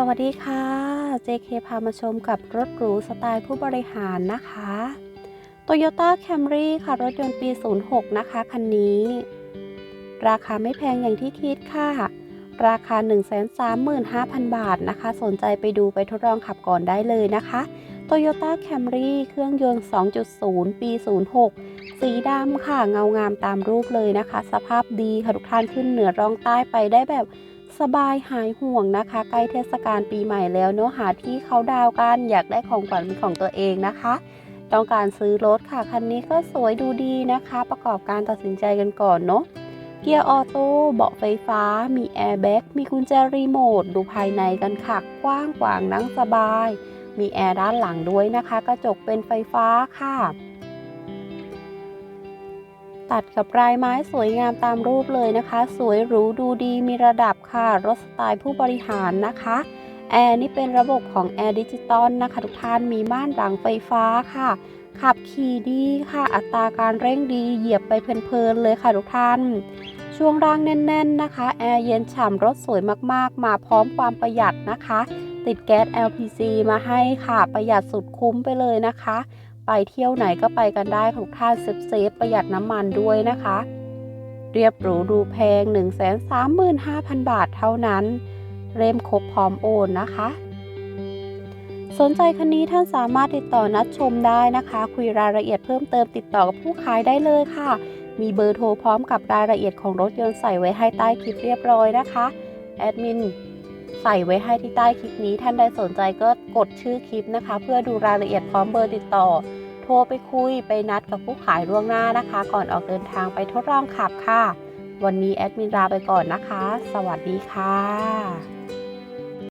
สวัสดีค่ะ JK พามาชมกับรถหรูสไตล์ผู้บริหารนะคะ Toyota Camry ค่ะ รถยนต์ปี 06 นะคะ คันนี้ ราคาไม่แพงอย่างที่คิดค่ะ ราคา 135,000 บาทนะคะ สนใจไปดูไปทดลองขับก่อนได้เลยนะคะ Toyota Camry เครื่องยนต์ 2.0 ปี 06 สีดำค่ะ เงางามตามรูปเลยนะคะ สภาพดีค่ะทุกท่านขึ้นเหนือร่องใต้ไปได้แบบ สบายหายห่วงนะคะ ใกล้เทศกาลปีใหม่แล้วเนาะหาที่เขาดาวกันอยากได้ของขวัญของตัวเองนะคะ ต้องการซื้อรถค่ะคันนี้ก็สวยดูดีนะคะ ประกอบการตัดสินใจกันก่อนเนาะเกียร์ออโต้เบาะไฟฟ้า มีแอร์แบ็กมีกุญแจรีโมทดูภายในกันค่ะกว้างขวางนั่งสบาย มีแอร์ด้านหลังด้วยนะคะ กระจกเป็นไฟฟ้าค่ะ ตัดกับลายไม้สวยงามตามรูปเลยนะคะ สวยหรูดูดีมีระดับค่ะ รถสไตล์ผู้บริหารนะคะแอร์นี่เป็นระบบของแอร์ดิจิตอลนะคะทุกท่านมีม่านหลังไฟฟ้าค่ะ ขับขี่ดีค่ะ อัตราการเร่งดีเหยียบไปเพลินๆเลยค่ะทุกท่าน ช่วงล่างแน่น ๆนะคะ แอร์เย็นฉ่ำรถสวยมากๆ มาพร้อมความประหยัดนะคะ ติดแก๊ส LPG มาให้ค่ะ ประหยัดสุดคุ้มไปเลยนะคะ ไปเที่ยวไหนก็ไปกันได้ของท่านเซฟเซฟประหยัดน้ำมันด้วยนะคะ เรียบหรูดูแพง 135,000 บาทเท่านั้น เล่มครบพร้อมโอนนะคะ สนใจคันนี้ท่านสามารถติดต่อนัดชมได้นะคะ คุยรายละเอียดเพิ่มเติมติดต่อกับผู้ขายได้เลยค่ะ มีเบอร์โทรพร้อมกับรายละเอียดของรถยนต์ใส่ไว้ให้ใต้คลิปเรียบร้อยนะคะแอดมิน ใส่ไว้ให้ที่ใต้คลิปนี้ ท่านใดสนใจก็กดชื่อคลิปนะคะ เพื่อดูรายละเอียดพร้อมเบอร์ติดต่อ โทรไปคุยไปนัดกับผู้ขายล่วงหน้านะคะ ก่อนออกเดินทางไปทดลองขับค่ะ วันนี้แอดมินลาไปก่อนนะคะ สวัสดีค่ะ